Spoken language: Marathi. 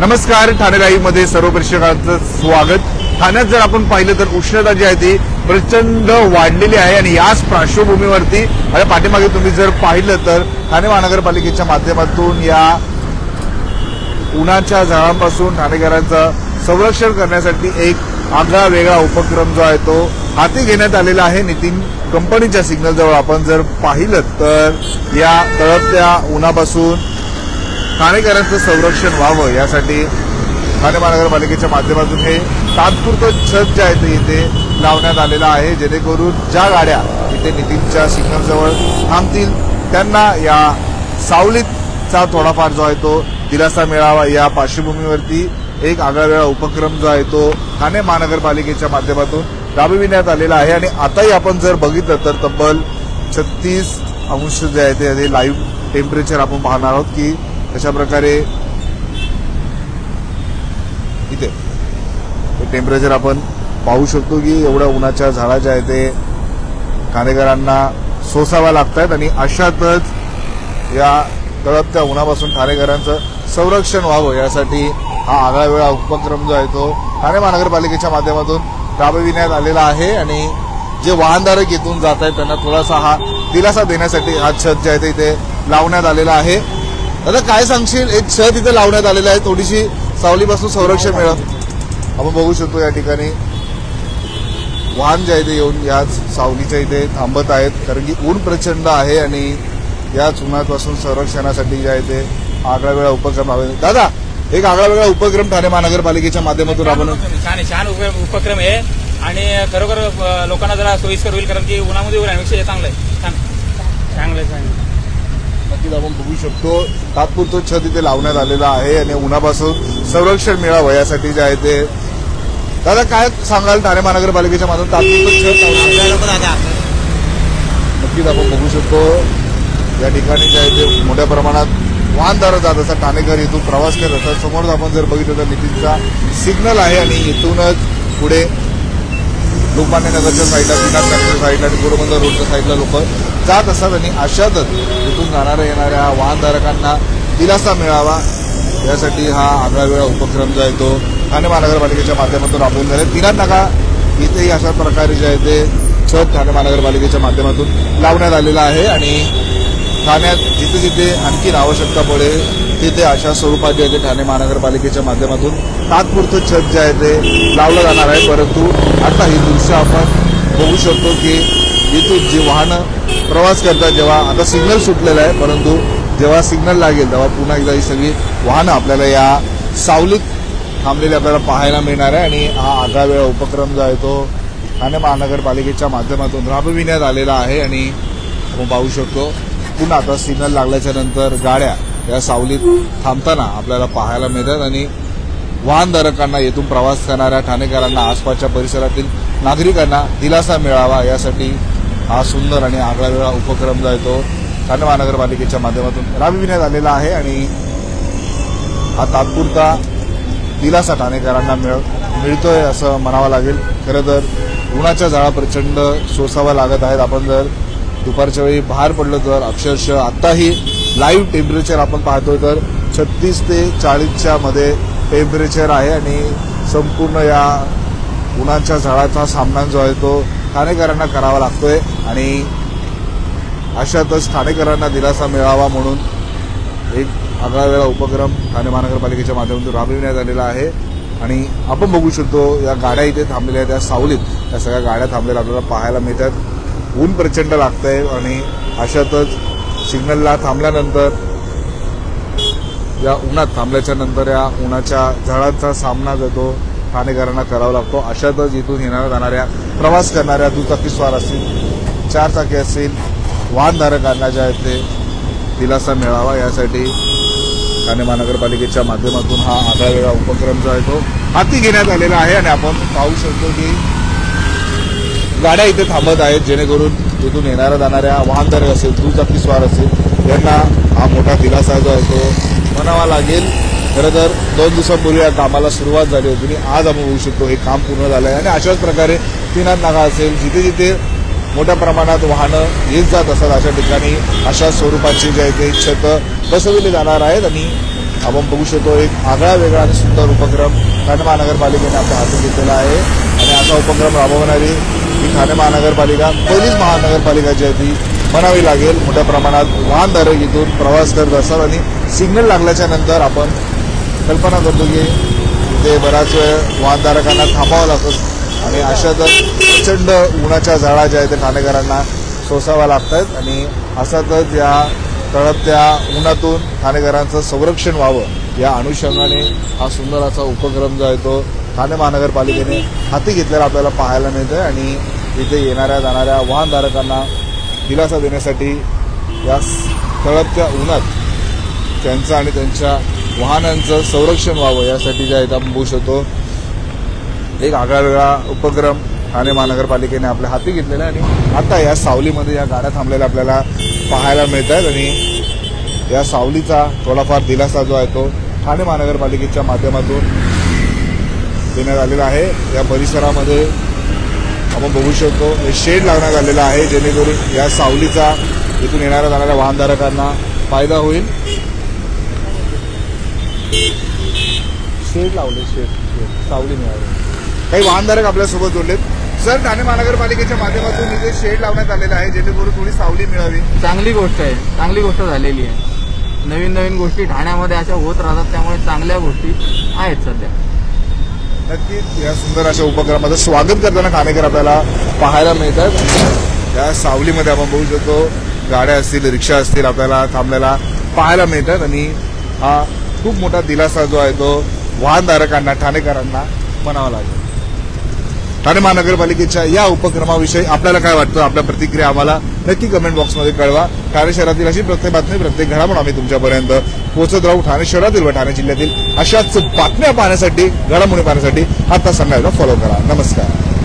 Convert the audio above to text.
नमस्कार ठाणे लाईव्हमध्ये सर्व प्रेक्षकांचं स्वागत. ठाण्यात जर आपण पाहिलं तर उष्णता जी आहे ती प्रचंड वाढलेली आहे आणि याच पार्श्वभूमीवरती आणि पाठीमागे तुम्ही जर पाहिलं तर ठाणे महानगरपालिकेच्या माध्यमातून या उन्हाच्या झाडांपासून ठाणेकरांचं संरक्षण करण्यासाठी एक आगळा वेगळा उपक्रम जो आहे तो हाती घेण्यात आलेला आहे. नितीन कंपनीच्या सिग्नल जवळ आपण जर पाहिलं तर या तळपत्या उन्हापासून ठाणेकरांचं संरक्षण व्हावं यासाठी ठाणे महानगरपालिकेच्या माध्यमातून हे तात्पुरतं छत जे आहे ते इथे लावण्यात आलेलं आहे जेणेकरून ज्या गाड्या इथे नितीनच्या सिग्नलजवळ थांबतील त्यांना या सावलीतचा थोडाफार जो आहे तो दिलासा मिळावा. या पार्श्वभूमीवरती एक आगळावेगळा उपक्रम जो आहे तो ठाणे महानगरपालिकेच्या माध्यमातून राबविण्यात आलेला आहे. आणि आताही आपण जर बघितलं तर तब्बल छत्तीस अंश जे आहे ते लाईव्ह टेम्परेचर आपण पाहणार आहोत की अशा प्रकारे इथे हे टेम्परेचर आपण पाहू शकतो की एवढ्या उन्हाच्या झाडा ज्या आहेत ते ठाणेकरांना सोसाव्या लागत आहेत आणि अशातच या तळपत्या उन्हापासून ठाणेकरांचं संरक्षण व्हावं यासाठी हा आगळा वेगळा उपक्रम जो आहे तो ठाणे महानगरपालिकेच्या माध्यमातून राबविण्यात आलेला आहे आणि जे वाहनधारक इथून जात आहेत त्यांना थोडासा हा दिलासा देण्यासाठी हा छत जे आहे ते इथे लावण्यात आलेला आहे. दादा काय सांगशील? एक छत इथे लावण्यात आलेलं आहे. थोडीशी सावलीपासून संरक्षण मिळत आपण बघू शकतो या ठिकाणी. वाहन जे आहे ते येऊन याच सावलीच्या इथे थांबत आहेत. कारण की ऊन प्रचंड आहे आणि याच उन्हापासून संरक्षणासाठी जे आहे ते आगळा वेगळा उपक्रम हवे दादा एक आगळा वेगळा उपक्रम ठाणे महानगरपालिकेच्या माध्यमातून आपण छान छान उप- उपक्रम आहे. आणि खरोखर लोकांना जरा सोयीस्कर होईल कारण की उन्हामध्ये उभं राहण्यापेक्षा हे चांगलं आहे. छान. चांगलं आहे चांगलं आहे. नक्कीच आपण बघू शकतो. तात्पुरतं छत इथे लावण्यात आलेलं आहे आणि उन्हापासून संरक्षण मिळावं यासाठी जे आहे ते दादा काय सांगाल? ठाणे महानगरपालिकेच्या माध्यमातून तात्पुरतं छत लावण्यात नक्कीच आपण बघू शकतो. या ठिकाणी जे आहे ते मोठ्या प्रमाणात वाहनदार जात असतात. ठाणेकर इथून प्रवास करत असतात. समोर आपण जर बघितलं तर नितीनचा सिग्नल आहे आणि इथूनच पुढे लोकमान्य नगरच्या साईडला विनाथ नगरच्या साईडला आणि पोरबंदर रोडच्या साईडला लोक जात असतात आणि अशातच इथून जाणाऱ्या येणाऱ्या वाहनधारकांना दिलासा मिळावा. यासाठी हा आगळा वेगळा उपक्रम जो आहे तो ठाणे महानगरपालिकेच्या माध्यमातून राबवून झाले. तिला नका इथेही अशा प्रकारे जे आहे ते छत ठाणे महानगरपालिकेच्या माध्यमातून लावण्यात आलेलं आहे आणि ठाण्यात जिथे जिथे आणखीन आवश्यकता पडेल तिथे अशा स्वरूपात जे आहे ते ठाणे महानगरपालिकेच्या माध्यमातून. तात्पुरतं छत जे आहे ते लावलं जाणार आहे परंतु आता ही दृश्य आपण बघू शकतो की इथून जी वाहनं प्रवास करतात जेव्हा आता सिग्नल सुटलेलं आहे परंतु जेव्हा सिग्नल लागेल तेव्हा पुन्हा एकदा ही सगळी वाहनं आपल्याला या सावलीत थांबलेली आपल्याला पाहायला मिळणार आहे. आणि हा आगळा वेळा उपक्रम जो आहे तो ठाणे महानगरपालिकेच्या माध्यमातून राबविण्यात आलेला आहे. आणि आपण पाहू शकतो पुन्हा आता सिग्नल लागल्याच्या नंतर गाड्या या सावलीत थांबताना आपल्याला पाहायला मिळतात आणि वाहनधारकांना येथून प्रवास करणाऱ्या ठाणेकरांना आसपासच्या परिसरातील नागरिकांना दिलासा मिळावा यासाठी हा सुंदर आणि आगळा वेगळा उपक्रम जो आहे तो ठाणे महानगरपालिकेच्या माध्यमातून राबविण्यात आलेला आहे आणि हा तात्पुरता दिलासा ठाणेकरांना मिळ मिळतोय असं म्हणावं लागेल. खरं तर उन्हाच्या जाळा प्रचंड सोसाव्या लागत आहेत. आपण जर दुपारच्या वेळी बाहेर पडलो तर अक्षरशः आत्ताही लाईव्ह टेम्परेचर आपण पाहतोय तर छत्तीस ते चाळीसच्या मध्ये टेम्परेचर आहे आणि संपूर्ण या उन्हाच्या झाडाचा सामना जो आहे तो ठाणेकरांना करावा लागतोय आणि अशातच ठाणेकरांना दिलासा मिळावा म्हणून एक आगळा उपक्रम ठाणे महानगरपालिकेच्या माध्यमातून राबविण्यात आलेला आहे. आणि आपण बघू शकतो या गाड्या इथे थांबलेल्या आहेत त्या सावलीत या सगळ्या गाड्या थांबलेल्या आपल्याला पाहायला मिळतात. ऊन प्रचंड लागतंय आणि अशातच सिग्नलला थांबल्यानंतर या उन्हात थांबल्याच्या नंतर या उन्हाच्या झाडांचा सामना जो तो ठाणेकरांना करावा लागतो अशातच इथून येणाऱ्या जाणाऱ्या प्रवास करणाऱ्या दुचाकीस्वार असतील चारचाकी असतील वाहनधारकांना ज्या आहेत ते दिलासा मिळावा यासाठी ठाणे महानगरपालिकेच्या माध्यमातून हा आगळा वेगळा उपक्रम जो आहे तो हाती घेण्यात आलेला आहे. आणि आपण पाहू शकतो की गाड्या इथे थांबत आहेत जेणेकरून तिथून येणाऱ्या जाणाऱ्या वाहनधारे असेल दुचाकीस्वार असेल यांना हा मोठा दिलासा जो आहे तो म्हणावा लागेल. खरं तर दोन दिवसांपूर्वी या कामाला सुरुवात झाली होती आणि आज आम्ही बघू शकतो हे काम पूर्ण झालं आहे. आणि अशाच प्रकारे तिनात नागा असेल जिथे जिथे मोठ्या प्रमाणात वाहनं येत जात असतात अशा ठिकाणी अशा स्वरूपाची जे आहे ते छतं बसविली जाणार आहेत. आणि आपण बघू शकतो एक आगळा वेगळा आणि सुंदर उपक्रम ठाणे महानगरपालिकेने आपल्या हाती घेतलेला आहे. आणि असा उपक्रम राबवणारी ठाणे महानगरपालिका पहिलीच महानगरपालिका जी आहे ती म्हणावी लागेल. मोठ्या प्रमाणात वाहनधारक इथून प्रवास करत असतात आणि सिग्नल लागल्याच्या नंतर आपण कल्पना करतो की ते बराच वेळ वाहनधारकांना थांबावं लागतं. आणि अशातच प्रचंड उन्हाच्या झाडा ज्या आहेत ते ठाणेकरांना सोसाव्या लागतात. आणि असातच या तळपत्या उन्हातून ठाणेकरांचं संरक्षण व्हावं या अनुषंगाने हा सुंदर असा उपक्रम जो आहे तो ठाणे महानगरपालिकेने हाती घेतलेला आपल्याला पाहायला मिळतोय. आणि इथे येणाऱ्या जाणाऱ्या वाहनधारकांना दिलासा देण्यासाठी या तळपत्या उन्हात त्यांचं आणि त्यांच्या वाहनांचं संरक्षण व्हावं यासाठी जे इथं आपण बघू शकतो एक आगळावेगळा उपक्रम ठाणे महानगरपालिकेने आपल्या हाती घेतलेला आहे आणि आता या सावलीमध्ये या गाड्या थांबलेल्या आपल्याला पाहायला मिळत आहेत आणि या सावलीचा थोडाफार दिलासा जो आहे तो ठाणे महानगरपालिकेच्या माध्यमातून देण्यात आलेला आहे. या परिसरामध्ये आपण बघू शकतो. हे शेड लावण्यात आलेलं आहे. जेणेकरून या सावलीचा इथून येणाऱ्या जाणाऱ्या वाहनधारकांना फायदा होईल. शेड लावले शेड शेड. सावली मिळाली. काही वाहनधारक आपल्यासोबत जोडलेत. सर ठाणे महानगरपालिकेच्या माध्यमातून इथे शेड लावण्यात आलेलं आहे. जेणेकरून थोडी सावली मिळावी. चांगली गोष्ट आहे. चांगली गोष्ट झालेली आहे. नवीन नवीन गोष्टी ठाण्यामध्ये अशा होत राहतात. त्यामुळे चांगल्या गोष्टी आहेत सध्या. नक्कीच. या सुंदर अशा उपक्रमाचं स्वागत करताना ठाणेकर आपल्याला पाहायला मिळतात. या सावलीमध्ये आपण बघू शकतो गाड्या असतील रिक्षा असतील आपल्याला थांबलेला पाहायला मिळतात. आणि हा खूप मोठा दिलासा जो आहे तो वाहनधारकांना ठाणेकरांना म्हणावा लागेल. ठाणे महानगरपालिकेच्या या उपक्रमाविषयी आपल्याला काय वाटतं? आपल्या प्रतिक्रिया आम्हाला नक्की कमेंट बॉक्समध्ये कळवा. ठाणे शहरातील अशी प्रत्येक बातमी प्रत्येक घडामोड आम्ही तुमच्यापर्यंत पोहोचत राहू. ठाणे शहरातील व ठाणे जिल्ह्यातील अशाच बातम्या पाहण्यासाठी घडामोडी पाहण्यासाठी आता संध्याकाळला फॉलो करा. नमस्कार.